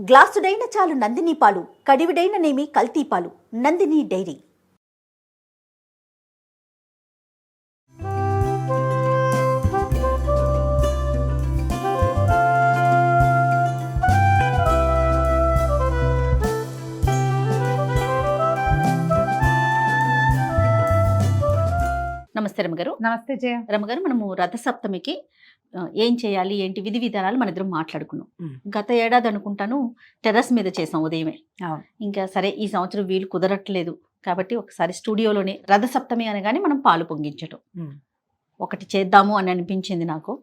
గ్లాసుడైన చాలు నందిని పాలు కడివిడైన నేమి కల్తీ పాలు నందిని డైరీ. నమస్తే రమగారు. నమస్తే జయ. రమగారు మనము రథసప్తమికి ఏం చేయాలి ఏంటి విధి విధానాలు మన ఇద్దరం మాట్లాడుకున్నాం. గత ఏడాది అనుకుంటాను టెర్రస్ మీద చేసాం ఉదయమే. ఇంకా సరే ఈ సంవత్సరం వీలు కుదరట్లేదు కాబట్టి ఒకసారి స్టూడియోలోనే రథసప్తమి అనగానే మనం పాలు పొంగించటం. ఒకటి చేద్దాము అని అనిపించింది నాకు.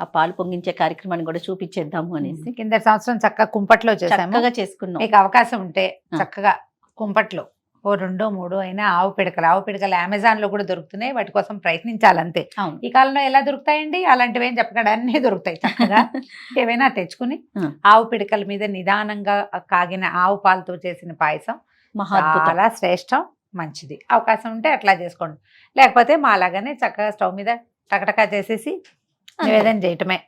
ఆ పాలు పొంగించే కార్యక్రమాన్ని కూడా చూపించేద్దాము అనేసి. కింద సంవత్సరం చక్కగా కుంపట్లో చేసాము. చక్కగా చేసుకున్నాం. మీకు అవకాశం ఉంటే. చక్కగా కుంపట్లో. ఓ రెండో మూడో అయినా ఆవు పిడకలు. ఆవు పిడకలు అమెజాన్లో కూడా దొరుకుతున్నాయి. వాటి కోసం ప్రయత్నించాలంతే. ఈ కాలంలో ఎలా దొరుకుతాయండి? అలాంటివి ఏం చెప్పకండి. అన్నీ దొరుకుతాయి చక్కగా. ఏవైనా తెచ్చుకుని. ఆవు పిడకల మీద నిదానంగా కాగిన ఆవు పాలతో చేసిన పాయసం చాలా శ్రేష్టం. మంచిది. అవకాశం ఉంటే అట్లా చేసుకోండి. లేకపోతే మా లాగానే చక్కగా స్టవ్ మీద టకటకా చేసేసి. నివేదన చేయటమే.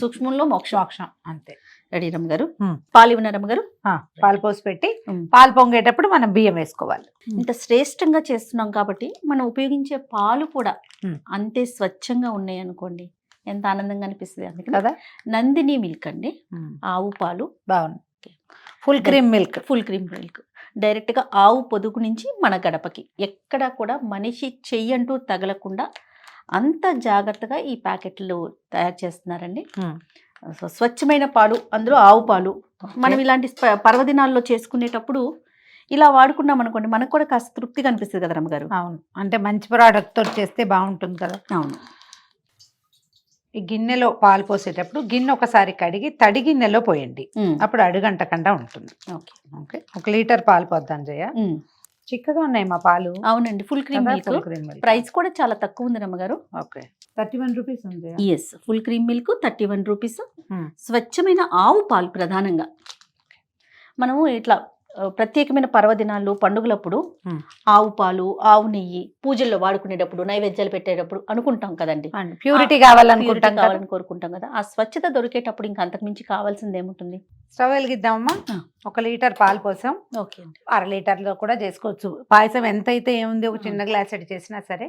సూక్ష్మంలో మోక్షం. మోక్షం అంతే. రెడీ రమ్మగారు? మ్. పాలు ఇవ్వన రమ్మగారు. ఆ, పాలు పోసి పెట్టి. పాలు పొంగేటప్పుడు మనం బియ్యం వేసుకోవాలి. ఇంత శ్రేష్టంగా చేస్తున్నాం కాబట్టి మనం ఉపయోగించే పాలు కూడా. అంతే స్వచ్ఛంగా ఉన్నాయి అనుకోండి. ఎంత ఆనందంగా అనిపిస్తుంది అందుకని కదా? నందిని మిల్క్ అండి. ఆవు పాలు. బాగుంది. Full cream milk. Full cream milk. డైరెక్ట్గా ఆవు పొదుగు నుంచి మన గడపకి. ఎక్కడ కూడా మనిషి చెయ్యంటూ తగలకుండా అంత జాగ్రత్తగా ఈ ప్యాకెట్లు తయారు చేస్తున్నారండి. సో స్వచ్ఛమైన పాలు అందులో ఆవు పాలు. మనం ఇలాంటి పర్వదినాల్లో చేసుకునేటప్పుడు ఇలా వాడుకున్నాం అనుకోండి మనకు కూడా కాస్త తృప్తిగా అనిపిస్తుంది కదా రమ్మగారు? అవును. అంటే మంచి ప్రోడక్ట్ తోటి చేస్తే బాగుంటుంది కదా? అవును. ఈ గిన్నెలో పాలు పోసేటప్పుడు గిన్నె ఒకసారి కడిగి తడి గిన్నెలో పోయండి. అప్పుడు అడుగంటకుండా ఉంటుంది. ఓకే. ఓకే. ఒక లీటర్ పాలు పోద్దాం జయ. చిక్కగా ఉన్నాయి మా పాలు అవునండి ఫుల్ క్రీమ్? మిల్క్. ప్రైస్ కూడా చాలా తక్కువ ఉంది రమ్మగారు ఓకే థర్టీ వన్ రూపీస్ ఉంది yes full cream milk thirty one rupees Hmm. స్వచ్ఛమైన ఆవు పాలు ప్రధానంగా మనము ఇట్లా ప్రత్యేకమైన పర్వదినాలు పండుగలప్పుడు. ఆవు పాలు ఆవు నెయ్యి పూజల్లో వాడుకునేటప్పుడు నైవేద్యాలు పెట్టేటప్పుడు అనుకుంటాం కదండి. ప్యూరిటీ కావాలనుకుంటాం కావాలని కోరుకుంటాం కదా. ఆ స్వచ్ఛత దొరికేటప్పుడు ఇంకా అంతకుమించి కావాల్సింది ఏముంటుంది? స్టవ్ వెలిగిద్దామమ్మా. ఒక లీటర్ పాలు పోసాం. ఓకే అర లీటర్లో కూడా చేసుకోవచ్చు. పాయసం ఎంత అయితే ఏముంది ఒక చిన్న గ్లాస్ అడి చేసినా సరే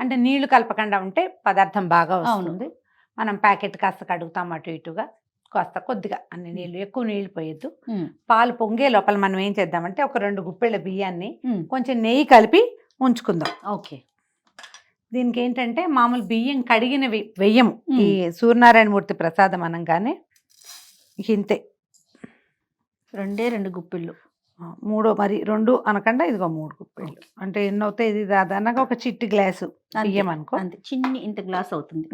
అంటే నీళ్ళు కలపకుండా ఉంటే పదార్థం బాగా వస్తుంది. మనం ప్యాకెట్ కాస్త కడుగుతాం అటు ఇటుగా. కాస్త కొద్దిగా అన్ని నీళ్ళు ఎక్కువ నీళ్ళు పోయొద్దు. పాలు పొంగే లోపల మనం ఏం చేద్దామంటే ఒక రెండు గుప్పెళ్ళ బియ్యాన్ని కొంచెం నెయ్యి కలిపి ఉంచుకుందాం. ఓకే. దీనికి ఏంటంటే మామూలు బియ్యం కడిగినవి వెయ్యము. ఈ సూర్యనారాయణ మూర్తి ప్రసాదం అనగానే ఇంతే. రెండే రెండు గుప్పిళ్ళు. మూడో మరి రెండు అనకుండా ఇదిగో మూడు గుప్పెళ్ళు. అంటే ఎన్ని అవుతాయి ఇది దాదాపుగా ఒక చిట్టి గ్లాసు బియ్యం అనుకో. అంతే. చిన్ని ఇంత గ్లాస్ అవుతుంది.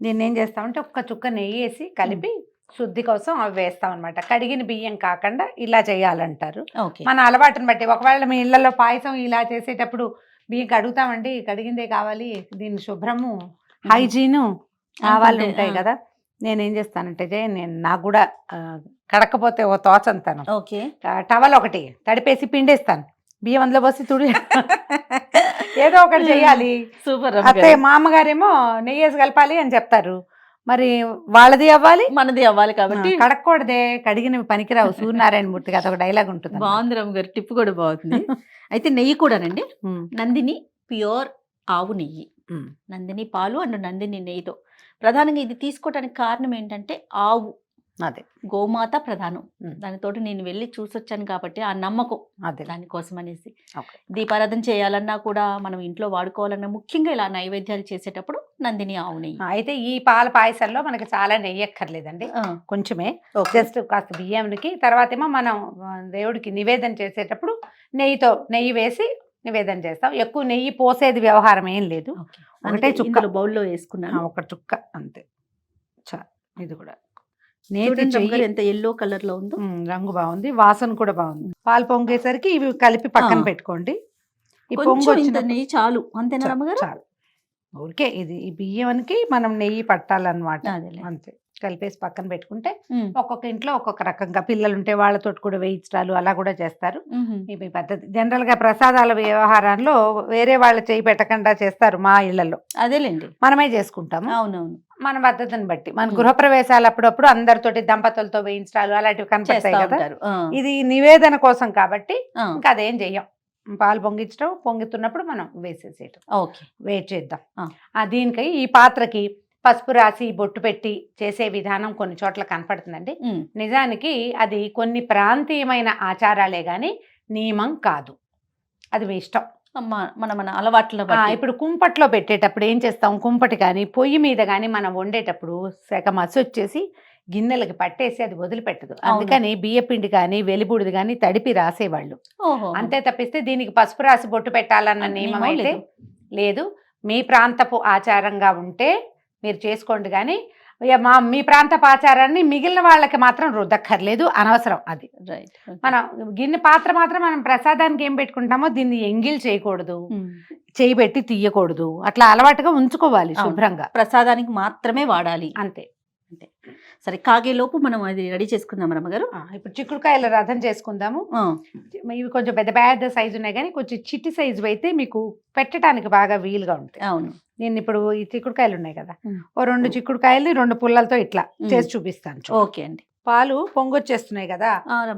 దీన్ని ఏం చేస్తామంటే ఒక్క చుక్క నెయ్యి వేసి కలిపి శుద్ధి కోసం అవి వేస్తాం అనమాట కడిగిన బియ్యం కాకుండా ఇలా చేయాలంటారు. మన అలవాటుని బట్టి ఒకవేళ మీ ఇళ్ళలో పాయసం ఇలా చేసేటప్పుడు బియ్యం కడుగుతామండి కడిగిందే కావాలి దీని శుభ్రము హైజీను ఆవాలు ఉంటాయి. కదా నేనేం చేస్తానంటే జయ నేను నాకు కూడా కడకపోతే ఓ తోచంతాను టవల్ ఒకటి తడిపేసి పిండేస్తాను. బియ్యం అందులో పోసి తుడి ఏదో ఒకటి చేయాలి. సూపర్ అత్తయ్య మా అమ్మగారేమో నెయ్యి వేసి కలపాలి అని చెప్తారు. మరి వాళ్ళది అవ్వాలి? మనది అవ్వాలి కాబట్టి. ఆ, కడక్కూడదే కడిగినవి పనికిరావు. సూర్యనారాయణ మూర్తి కదా ఒక డైలాగ్ ఉంటుంది బాగుంది రమ్మ గారు టిప్ కూడా బాగుంది. అయితే నెయ్యి కూడానండి. నందిని ప్యూర్ ఆవు నెయ్యి. నందిని పాలు అండ్ నందిని నెయ్యితో. ప్రధానంగా ఇది తీసుకోవడానికి కారణం ఏంటంటే ఆవు. అదే. గోమాత ప్రధానం. దానితోటి నేను వెళ్ళి చూసొచ్చాను కాబట్టి ఆ నమ్మకం అదే. దానికోసం అనేసి. దీపారాధన చేయాలన్నా కూడా మనం ఇంట్లో వాడుకోవాలన్నా ముఖ్యంగా ఇలా నైవేద్యాలు చేసేటప్పుడు నందిని ఆవు నెయ్యి. అయితే ఈ పాల పాయసంలో మనకి చాలా నెయ్యి ఎక్కర్లేదండి కొంచెమే. జస్ట్ కాస్త బియ్యంకి తర్వాత ఏమో మనం దేవుడికి నివేదన చేసేటప్పుడు నెయ్యితో నెయ్యి వేసి నివేదన చేస్తాం. ఎక్కువ నెయ్యి పోసేది వ్యవహారం ఏం లేదు. ఓకే. ఒకటే అందుకే చుక్క. ఇందులో బౌల్లో వేసుకున్నాను. ఒక చుక్క అంతే. చా ఇది కూడా. నేతి ఎంత ఎల్లో కలర్లో ఉందో. రంగు బాగుంది వాసన కూడా బాగుంది. పాలు పొంగేసరికి ఇవి కలిపి పక్కన. పెట్టుకోండి. ఈ పొంగు నెయ్యి చాలు అంతేనా చాలు, రమ్మగారు చాలు. ఊరికే ఇది ఈ బియ్యానికి మనం నెయ్యి పట్టాలన్నమాట. అంతే. కలిపేసి పక్కన పెట్టుకుంటే ఒక్కొక్క ఇంట్లో ఒక్కొక్క రకంగా పిల్లలు ఉంటే వాళ్ళతో కూడా వేయించడాలు అలా కూడా చేస్తారు. ఇవి పద్ధతి జనరల్గా ప్రసాదాల వ్యవహారంలో వేరే వాళ్ళు చేయి పెట్టకుండా చేస్తారు మా ఇళ్ళలో. అదేలేండి. మనమే చేసుకుంటాము. అవునవును. మన పద్ధతిని బట్టి. మన. గృహప్రవేశాలు అప్పుడప్పుడు అందరితోటి దంపతులతో వేయించడాలు అలాంటివి కనపడతాయి చేస్తా కదా. ఇది నివేదన కోసం కాబట్టి ఇంకా అదేం చెయ్యం. పాలు పొంగించడం పొంగుతున్నప్పుడు మనం వేసేసేయటం. ఓకే. వెయిట్ చేద్దాం. దీనికి ఈ పాత్రకి పసుపు రాసి బొట్టు పెట్టి చేసే విధానం కొన్ని చోట్ల కనపడుతుందండి. నిజానికి అది కొన్ని ప్రాంతీయమైన ఆచారాలే గాని నియమం కాదు. అది మీ ఇష్టం. మన- మన అలవాట్ల ఇప్పుడు కుంపట్లో పెట్టేటప్పుడు ఏం చేస్తాం? కుంపటి కానీ పొయ్యి మీద కానీ మనం వండేటప్పుడు శాఖ మసి వచ్చేసి గిన్నెలకి పట్టేసి అది వదిలిపెట్టదు. అందుకని బియ్యపిండి కానీ వెలిబుడిది కానీ తడిపి రాసేవాళ్ళు. అంతే తప్పిస్తే దీనికి పసుపు రాసి బొట్టు పెట్టాలన్న నియమం అయితే. లేదు. మీ ప్రాంతపు ఆచారంగా ఉంటే మీరు చేసుకోండి కానీ మా మీ ప్రాంతపు ఆచారాన్ని మిగిలిన వాళ్ళకి మాత్రం రుద్దక్కర్లేదు. అనవసరం అది. రైట్. మనం గిన్నె పాత్ర మాత్రం మనం ప్రసాదానికి ఏం పెట్టుకుంటామో దీన్ని ఎంగిల్ చేయకూడదు. చేయి పెట్టి తీయకూడదు. అట్లా అలవాటుగా ఉంచుకోవాలి. శుభ్రంగా. ప్రసాదానికి మాత్రమే వాడాలి. అంతే. సరే కాగేలోపు మనం అది రెడీ చేసుకుందాం రమ్మగారు. ఆ, ఇప్పుడు చిక్కుడుకాయల రథం చేసుకుందాము. ఇవి కొంచెం పెద్ద పెద్ద సైజు ఉన్నాయి కానీ కొంచెం చిట్టి సైజు అయితే మీకు పెట్టడానికి బాగా వీలుగా ఉంటాయి. అవును. నేను ఇప్పుడు ఈ చిక్కుడుకాయలు ఉన్నాయి కదా. ఓ రెండు చిక్కుడుకాయలు రెండు పుల్లలతో ఇట్లా. చేసి చూపిస్తాను. ఓకే అండి పాలు పొంగొచ్చేస్తున్నాయి కదా.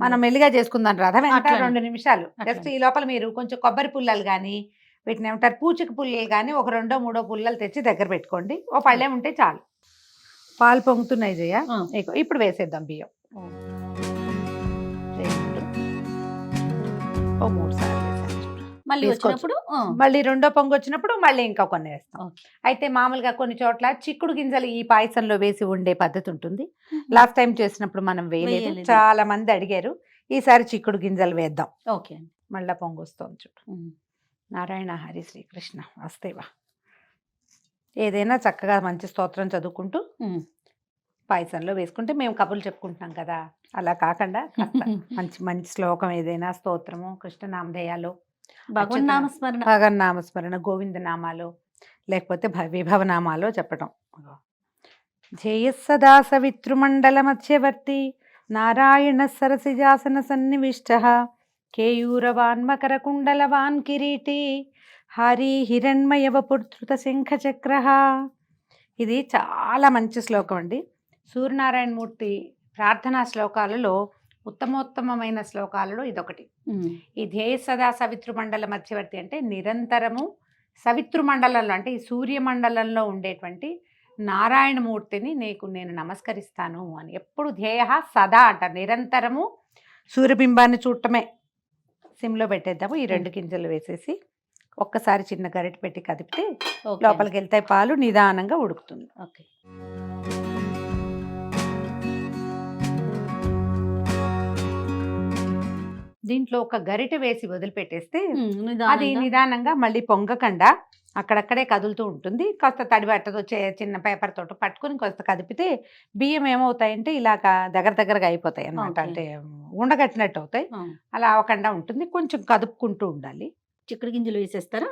మనం మెల్లిగా చేసుకుందాం ఎంత అట్లానే. రెండు నిమిషాలు. జస్ట్ ఈ లోపల మీరు కొంచెం కొబ్బరి పుల్లలు కానీ వీటిని ఏమంటారు పూచిక పుల్లలు కానీ ఒక రెండో మూడో పుల్లలు తెచ్చి దగ్గర పెట్టుకోండి ఓ పళ్ళెం ఉంటే చాలు పాలు పొంగుతున్నాయి జయ ఇప్పుడు వేసేద్దాం బియ్యం ఓ. మూడు సార్లు. మళ్ళీ. వచ్చినప్పుడు మళ్ళీ రెండో పొంగు వచ్చినప్పుడు మళ్ళీ ఇంకా కొన్ని వేస్తాం. అయితే మామూలుగా కొన్ని చోట్ల చిక్కుడు గింజలు ఈ పాయసంలో వేసి ఉండే పద్ధతి ఉంటుంది లాస్ట్ టైం చేసినప్పుడు మనం వేయలేదు. చాలా మంది అడిగారు ఈసారి చిక్కుడు గింజలు వేద్దాం ఓకే మళ్ళా పొంగు వస్తుంది చూడు. నారాయణ హరి శ్రీకృష్ణ వస్తేవా ఏదైనా చక్కగా మంచి స్తోత్రం చదువుకుంటూ. పాయసంలో వేసుకుంటే మేము కబుర్లు చెప్పుకుంటున్నాం కదా అలా కాకుండా మంచి మంచి శ్లోకం ఏదైనా స్తోత్రము కృష్ణనామధేయాలు భగవన్ నామస్మరణ భగవన్ నామస్మరణ గోవింద నామాలు లేకపోతే భ- విభవ నామాలు చెప్పటం. ధ్యేయస్సదా సవితృమండల మధ్యవర్తి నారాయణ సరసిజాసన సన్నివిష్ట కేయూరవాన్ మకర కుండలవాన్ కిరీటి హరి హిరణ్మయవపుత్రుత శంఖచక్ర ఇది చాలా మంచి శ్లోకం అండి సూర్యనారాయణ మూర్తి ప్రార్థనా శ్లోకాలలో ఉత్తమోత్తమమైన శ్లోకాలలో ఇదొకటి. ఈ ధ్యేయ సదా సవితృమండల మధ్యవర్తి అంటే నిరంతరము సవితృమండలంలో అంటే ఈ సూర్యమండలంలో ఉండేటువంటి నారాయణమూర్తిని నీకు నేను నమస్కరిస్తాను అని. ఎప్పుడు ధ్యేయ సదా అంట. నిరంతరము సూర్యబింబాన్ని చూడటమే. సిమ్లో పెట్టేద్దాము. ఈ రెండు గింజలు వేసేసి ఒక్కసారి చిన్న గరిటె పెట్టి కదిపితే లోపలికి వెళ్తాయి. పాలు నిదానంగా ఉడుకుతుంది. ఓకే. దీంట్లో ఒక గరిటె వేసి వదిలిపెట్టేస్తే అది నిదానంగా. మళ్ళీ పొంగకుండా అక్కడక్కడే కదులుతూ ఉంటుంది. కాస్త తడి బట్టతో చిన్న పేపర్ తోటి పట్టుకుని కాస్త కదిపితే బియ్యం ఏమవుతాయంటే ఇలాగ దగ్గర దగ్గరగా అయిపోతాయి అన్నమాట. Okay. అంటే ఉండగట్టినట్టు అవుతాయి. అలా అవ్వకుండా ఉంటుంది. కొంచెం కదుపుకుంటూ ఉండాలి. చిక్కుడు గింజలు వేసేస్తారా?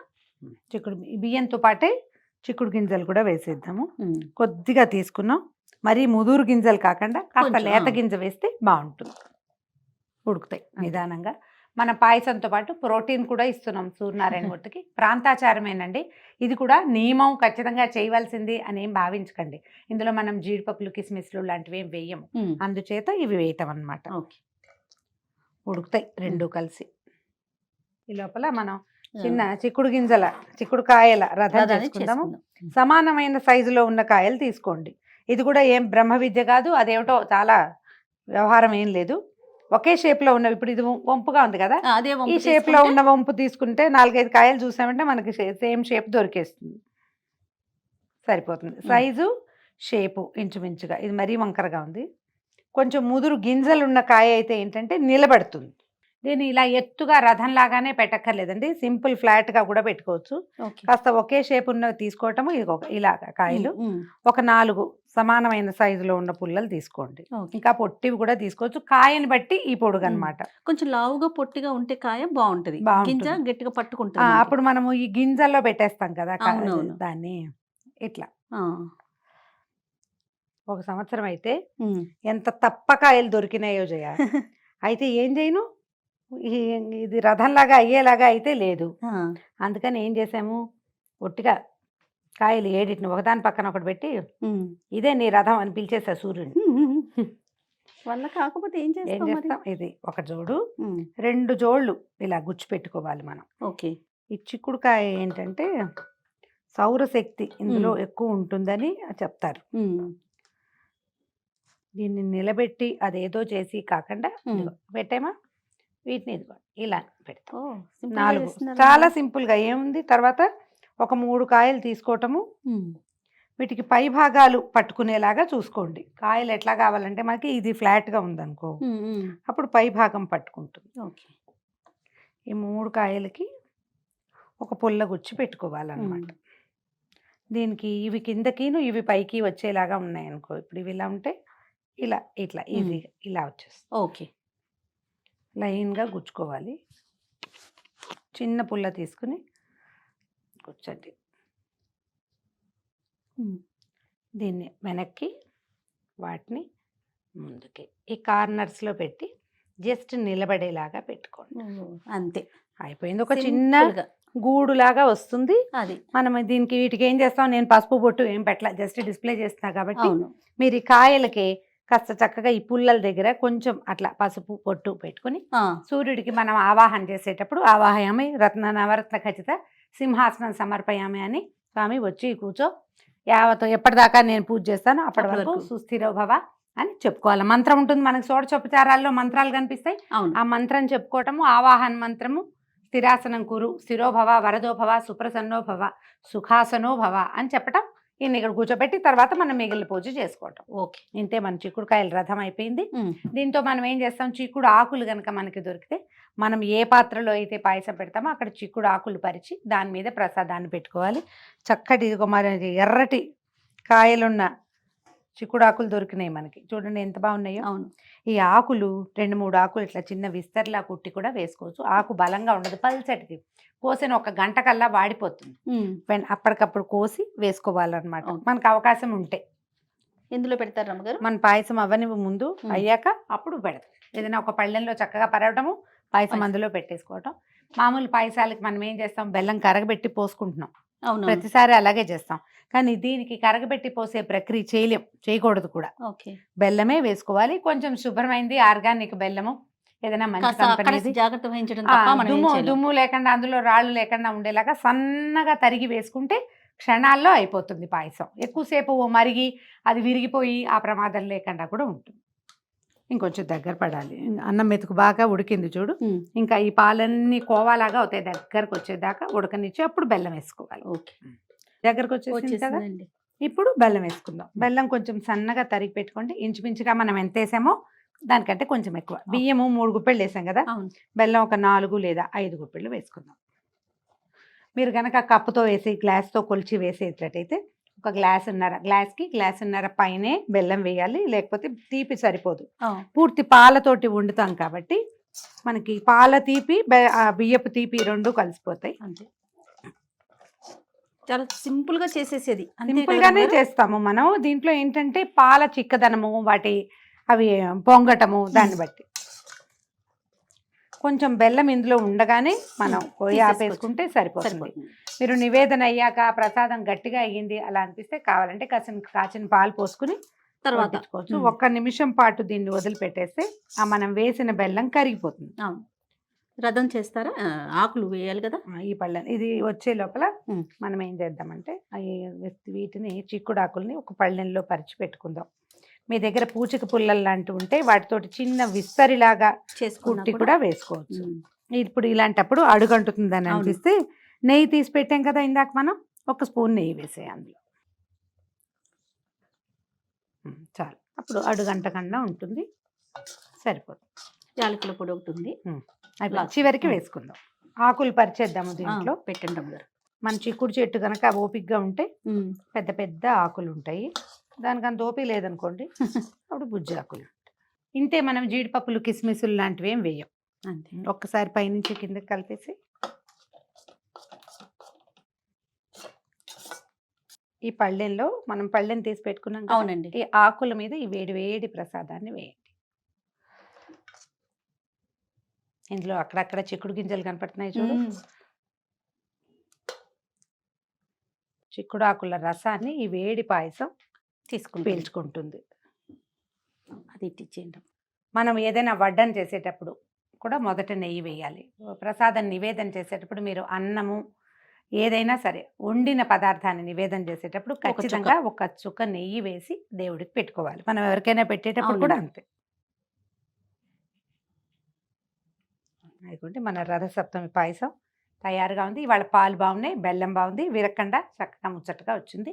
చిక్కుడు బియ్యంతో పాటే చిక్కుడు గింజలు కూడా వేసేద్దాము. కొద్దిగా తీసుకున్నాం. మరీ ముదురు గింజలు కాకుండా కాస్త లేత. గింజ వేస్తే బాగుంటుంది. ఉడుకుతాయి. నిదానంగా. మన పాయసంతో పాటు ప్రోటీన్ కూడా ఇస్తున్నాం సూర్యనారాయణ మూర్తికి ప్రాంతాచారమేనండి. ఇది కూడా నియమం ఖచ్చితంగా చేయవలసింది అని ఏం భావించకండి. ఇందులో మనం జీడిపప్పులు కిస్మిస్లు లాంటివి ఏం వేయము. అందుచేత ఇవి వేయటం అన్నమాట ఓకే. ఉడుకుతాయి రెండు కలిసి. ఈ లోపల మనం చిన్న చిక్కుడు గింజల చిక్కుడు కాయల రథం చేసుకుందాము. చేసుకుందాం. సమానమైన సైజులో ఉన్న కాయలు తీసుకోండి. ఇది కూడా ఏం బ్రహ్మ విద్య కాదు అదేమిటో చాలా వ్యవహారం ఏం లేదు. ఒకే shape లో ఉన్నవి ఇప్పుడు ఇది వంపుగా ఉంది కదా? అదే ఈ shape లో ఉన్న వంపు తీసుకుంటే నాలుగైదు కాయలు చూసామంటే మనకి సేమ్ షేప్ దొరికేస్తుంది. సరిపోతుంది. సైజు షేపు ఇంచుమించుగా. ఇది మరీ వంకరగా ఉంది. కొంచెం ముదురు గింజలు ఉన్న కాయ అయితే ఏంటంటే నిలబడుతుంది. దీన్ని ఇలా ఎత్తుగా రథం లాగానే పెట్టక్కర్లేదండి సింపుల్ ఫ్లాట్గా కూడా పెట్టుకోవచ్చు. కాస్త ఒకే షేప్ ఉన్నవి తీసుకోవటము ఇది ఒక ఇలాగా కాయలు. ఒక నాలుగు సమానమైన సైజులో ఉన్న పుల్లలు తీసుకోండి. ఇంకా పొట్టివి కూడా తీసుకోవచ్చు కాయని బట్టి ఈ పొడుగు. అనమాట కొంచెం లావుగా పొట్టిగా ఉంటే కాయ బాగుంటది. గింజ గట్టిగా పట్టుకుంటుంది మనకి. అప్పుడు మనము ఈ గింజల్లో పెట్టేస్తాం కదా. దాన్ని ఇట్లా ఒక సంవత్సరం అయితే. ఎంత తప్పకాయలు దొరికినాయో జయ అయితే ఏం చేయను ఇది రథంలాగా అయ్యేలాగా అయితే లేదు. అందుకని ఏం చేసాము ఒట్టిగా కాయలు ఏడిటిని ఒకదాని పక్కన ఒకటి పెట్టి. ఇదే నీ రథం అని పిలిచేసా సూర్యుడిని. వల్ల కాకపోతే ఏం చేస్తాం ఇది ఒక జోడు రెండు జోళ్ళు ఇలా గుచ్చి పెట్టుకోవాలి మనం. ఓకే. ఈ చిక్కుడుకాయ ఏంటంటే సౌరశక్తి ఇందులో. ఎక్కువ ఉంటుందని చెప్తారు. దీన్ని నిలబెట్టి అదేదో చేసి కాకుండా పెట్టామా? వీటిని ఇలా పెడతాం. నాలుగు. చాలా కదా. సింపుల్గా ఏముంది? తర్వాత ఒక మూడు కాయలు తీసుకోవటము. వీటికి పై భాగాలు పట్టుకునేలాగా చూసుకోండి. కాయలు ఎట్లా కావాలంటే మనకి ఇది ఫ్లాట్గా ఉందనుకో అప్పుడు పై భాగం పట్టుకుంటుంది. ఓకే. ఈ మూడు కాయలకి ఒక పుల్ల గుచ్చి పెట్టుకోవాలన్నమాట. దీనికి ఇవి కిందకిను ఇవి పైకి వచ్చేలాగా ఉన్నాయి అనుకో ఇప్పుడు ఇవి ఇలా ఉంటే ఇలా ఇట్లా ఈజీగా ఇలా వచ్చేస్తుంది. ఓకే. లైన్గా గుచ్చుకోవాలి. చిన్న పుల్ల తీసుకుని కూర్చోండి. ఉమ్, దీన్ని వెనక్కి వాటిని ముందుకి ఈ కార్నర్స్లో పెట్టి జస్ట్ నిలబడేలాగా పెట్టుకోండి. అంతే. అయిపోయింది. ఒక చిన్న. గూడులాగా వస్తుంది. అది. మనం దీనికి వీటికి ఏం చేస్తాం? నేను పసుపు బొట్టు ఏం పెట్టలే జస్ట్ డిస్ప్లే చేస్తున్నా కాబట్టి మీరు ఈ కాయలకి కాస్త చక్కగా ఈ పుల్లల దగ్గర కొంచెం అట్లా పసుపు పొట్టు పెట్టుకుని సూర్యుడికి మనం ఆవాహన చేసేటప్పుడు ఆవాహయామి రత్న నవరత్న ఖచ్చిత సింహాసనం సమర్పయామి అని స్వామి వచ్చి కూర్చో. యావతో ఎప్పటిదాకా నేను పూజ చేస్తాను అప్పటి వరకు. సుస్థిరో భవ అని చెప్పుకోవాలి. మంత్రం ఉంటుంది మనకి షోడచోపచారాల్లో మంత్రాలు కనిపిస్తాయి. ఆ మంత్రం చెప్పుకోవటము ఆవాహన మంత్రము స్థిరాసనం కురు స్థిరోభవ వరదోభవ సుప్రసన్నో భవ సుఖాసనో భవ అని చెప్పటం ఈయన ఇక్కడ కూర్చోబెట్టి తర్వాత మనం మిగిలిన పూజ చేసుకోవటం. ఓకే. ఇంతే మన చిక్కుడుకాయల రథం అయిపోయింది. దీంతో మనం ఏం చేస్తాం? చిక్కుడు ఆకులు కనుక మనకి దొరికితే మనం ఏ పాత్రలో అయితే పాయసం పెడతామో అక్కడ చిక్కుడు ఆకులు పరిచి దాని మీద ప్రసాదాన్ని పెట్టుకోవాలి. చక్కటి మరి ఎర్రటి కాయలున్న చిక్కుడు ఆకులు దొరికినాయి మనకి. చూడండి ఎంత బాగున్నాయో. అవును. ఈ ఆకులు రెండు మూడు ఆకులు ఇట్లా చిన్న విస్తర్లా కుట్టి కూడా వేసుకోవచ్చు. ఆకు బలంగా ఉండదు పల్చటిది. కోసిన ఒక గంట కల్లా వాడిపోతుంది. అప్పటికప్పుడు కోసి వేసుకోవాలన్నమాట. అవును. మనకు అవకాశం ఉంటే. ఎందులో పెడతారు రమ్మగారు? మన పాయసం అవ్వని ముందు. అయ్యాక అప్పుడు పెడతాం. ఏదైనా ఒక పళ్ళెంలో చక్కగా పరవటము పాయసం. అందులో పెట్టేసుకోవటం. మామూలు పాయసాలకి మనం ఏం చేస్తాం? బెల్లం కరగబెట్టి పోసుకుంటున్నాం. అవును ప్రతిసారి అలాగే చేస్తాం. కానీ దీనికి కరగబెట్టి పోసే ప్రక్రియ చేయలేం చేయకూడదు కూడా. బెల్లమే వేసుకోవాలి. కొంచెం శుభ్రమైంది ఆర్గానిక్ బెల్లము ఏదైనా మంచి జాగ్రత్త వహించడం దుమ్ము. దుమ్ము లేకుండా అందులో రాళ్ళు లేకుండా ఉండేలాగా సన్నగా తరిగి వేసుకుంటే క్షణాల్లో అయిపోతుంది పాయసం. ఎక్కువసేపు మరిగి అది విరిగిపోయి ఆ ప్రమాదం లేకుండా కూడా ఉంటుంది. ఇంకొంచెం దగ్గర పడాలి. అన్నం మెతుకు బాగా ఉడికింది చూడు. ఇంకా ఈ పాలన్నీ కోవాలాగా అవుతాయి. దగ్గరకు వచ్చేదాకా ఉడకనిచ్చి అప్పుడు బెల్లం వేసుకోవాలి. ఓకే. దగ్గరకు వచ్చేసింది కదా? ఇప్పుడు బెల్లం వేసుకుందాం. బెల్లం కొంచెం సన్నగా తరిగి పెట్టుకోండి. ఇంచుమించుగా మనం ఎంత వేసామో దానికంటే కొంచెం ఎక్కువ. బియ్యము మూడు గుప్పెళ్ళు వేసాం కదా? బెల్లం ఒక నాలుగు లేదా ఐదు గుప్పెళ్ళు వేసుకుందాం. మీరు కనుక కప్పుతో వేసి గ్లాస్తో కొలిచి వేసేటట్టయితే ఒక గ్లాస్ ఉన్నర గ్లాస్కి గ్లాస్ ఉన్నర పైనే బెల్లం వేయాలి లేకపోతే తీపి సరిపోదు. పూర్తి పాలతోటి వండుతాం కాబట్టి మనకి పాల తీపి బియ్యపు తీపి రెండు కలిసిపోతాయి. అంతే. చాలా సింపుల్గా చేసేసేది సింపుల్ గానే? చేస్తాము మనం. దీంట్లో ఏంటంటే పాల చిక్కదనము వాటి అవి పొంగటము దాన్ని బట్టి. కొంచెం బెల్లం ఇందులో ఉండగానే మనం కొయ్య తీసేసుకోవచ్చు. ఆపేసుకుంటే సరిపోతుంది. సరిపోతుంది. మీరు నివేదన అయ్యాక ప్రసాదం గట్టిగా అయ్యింది అలా అనిపిస్తే కావాలంటే కాసిన కాచిన పాలు పోసుకుని తర్వాత. ఒక్క నిమిషం పాటు దీన్ని వదిలిపెట్టేస్తే ఆ మనం వేసిన బెల్లం కరిగిపోతుంది. రథం చేస్తారా? ఆకులు వేయాలి కదా? ఈ పళ్ళ ఇది వచ్చే లోపల. మనం ఏం చేద్దామంటే వీటిని చిక్కుడాకుల్ని ఒక పళ్ళెంలో పరిచి పెట్టుకుందాం. మీ దగ్గర పూచిక పుల్లలు లాంటివి ఉంటే వాటితోటి చిన్న విస్తరిలాగా చేసుకున్నా కుట్టి కూడా వేసుకోవచ్చు. ఇప్పుడు ఇలాంటప్పుడు అడుగంటుతుందని. అనిపిస్తే నెయ్యి తీసి పెట్టాం కదా ఇందాక మనం ఒక స్పూన్ నెయ్యి వేసేయి అందులో. చాలు. అప్పుడు అడుగంటకుండా ఉంటుంది. సరిపోతుంది యాలకుల పొడి ఒకటి ఉంది. చివరికి. వేసుకుందాం. ఆకులు పరిచేద్దాము దీంట్లో. పెట్టండి రమ్మగారు మన చిక్కుడు చెట్టు కనుక ఓపిక్గా ఉంటే పెద్ద పెద్ద ఆకులు ఉంటాయి. దానికి అంత ఓపిక లేదనుకోండి అప్పుడు బుజ్జి ఆకులు. ఇంతే మనం జీడిపప్పులు కిస్మిసులు లాంటివి ఏం వేయం. అంతే. ఒక్కసారి పైనుంచి కిందకి కలిపేసి ఈ పళ్ళెంలో మనం పళ్ళెం తీసి పెట్టుకున్నాం అవునండి. ఈ ఆకుల మీద ఈ వేడి వేడి ప్రసాదాన్ని వేయండి. ఇందులో అక్కడక్కడ చిక్కుడు గింజలు కనపడుతున్నాయి చూడు. చిక్కుడు ఆకుల రసాన్ని ఈ వేడి పాయసం తీసుకుంటాం పీల్చుకుంటుంది. అది ఇట్టిచ్చేయండి మనం ఏదైనా వడ్డన చేసేటప్పుడు కూడా మొదట నెయ్యి వేయాలి. ప్రసాదం నివేదన చేసేటప్పుడు మీరు అన్నము ఏదైనా సరే వండిన పదార్థాన్ని నివేదన చేసేటప్పుడు. ఖచ్చితంగా ఒక చుక్క నెయ్యి వేసి దేవుడికి పెట్టుకోవాలి. మనం ఎవరికైనా పెట్టేటప్పుడు కూడా అంతే. అనుకుంటే మన రథసప్తమి పాయసం తయారుగా ఉంది. ఇవాళ పాలు బాగున్నాయి బెల్లం బాగుంది విరక్కండ చక్కగా ముచ్చటగా వచ్చింది.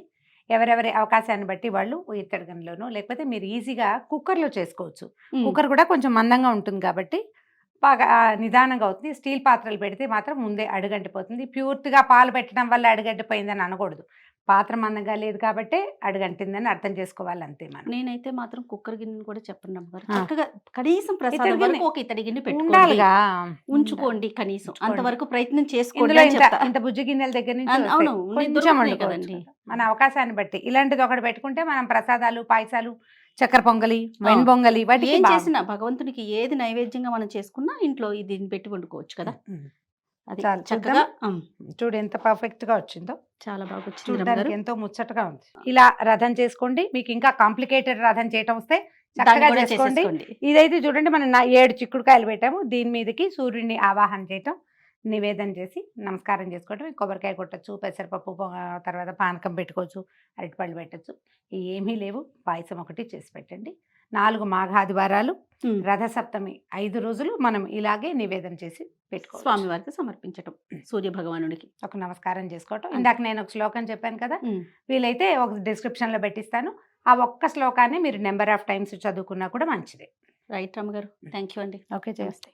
ఎవరెవరి అవకాశాన్ని బట్టి వాళ్ళు ఇత్తడి గిన్నెలోనో లేకపోతే మీరు ఈజీగా కుక్కర్లో చేసుకోవచ్చు. కుక్కర్ కూడా కొంచెం మందంగా ఉంటుంది కాబట్టి బాగా నిదానంగా అవుతుంది స్టీల్ పాత్రలు పెడితే మాత్రం ముందే అడుగంటిపోతుంది ప్యూర్తిగా పాలు పెట్టడం వల్ల అడుగంటిపోయిందని అనకూడదు పాత్ర మందంగా లేదు కాబట్టి అడుగంటిందని అర్థం చేసుకోవాలి అంతే మనం నేనైతే మాత్రం కుక్కర్ గిన్నె కూడా చెప్పండి అమ్మగారు. చక్కగా కనీసం ప్రసాదం. వరకు ఒక ఇతడి గిన్నె పెట్టుకోండి ఉంచుకోండి కనీసం. అంతవరకు ప్రయత్నం చేసుకోండి ఇంత బుజ్జి గిన్నెల దగ్గర నుంచి. అవును, కొంచెం కదండి. మన అవకాశాన్ని బట్టి ఇలాంటిది ఒకటి పెట్టుకుంటే మనం ప్రసాదాలు పాయసాలు చక్కెర పొంగలి వెన్. పొంగలి వాటికి ఏం చేసినా భగవంతునికి ఏది నైవేద్యంగా మనం చేసుకున్నా ఇంట్లో ఇది దీన్ని పెట్టి వండుకోవచ్చు కదా. అది చక్కగా చూడు ఎంత పర్ఫెక్ట్గా వచ్చిందో చాలా బాగా వచ్చింది. ఎంతో ముచ్చటగా ఉంది ఇలా రథం చేసుకోండి మీకు ఇంకా కాంప్లికేటెడ్ రథం చేయటం వస్తే చక్కగా కూడా చేసుకోండి. ఇదైతే చూడండి మనం ఏడు చిక్కుడుకాయలు పెట్టాము దీని మీదకి సూర్యుడిని ఆవాహన చేయటం నివేదన చేసి నమస్కారం చేసుకోవటం కొబ్బరికాయ కొట్టచ్చు పెసరపప్పు తర్వాత పానకం పెట్టుకోవచ్చు అరటిపళ్ళు పెట్టచ్చు. ఏమీ లేవు. పాయసం ఒకటి చేసి పెట్టండి. నాలుగు మాఘాదివారాలు రథసప్తమి ఐదు రోజులు మనం ఇలాగే నివేదన చేసి పెట్టుకోవచ్చు. స్వామివారికి సమర్పించటం సూర్య భగవానుడికి ఒక నమస్కారం చేసుకోవటం. ఇందాక నేను ఒక శ్లోకం చెప్పాను కదా వీలైతే ఒక డిస్క్రిప్షన్లో పెట్టిస్తాను. ఆ ఒక్క శ్లోకాన్ని మీరు నెంబర్ ఆఫ్ టైమ్స్ చదువుకున్నా కూడా మంచిదే. రైట్ రమ్మగారు. థ్యాంక్ యూ అండి. ఓకే నమస్తే.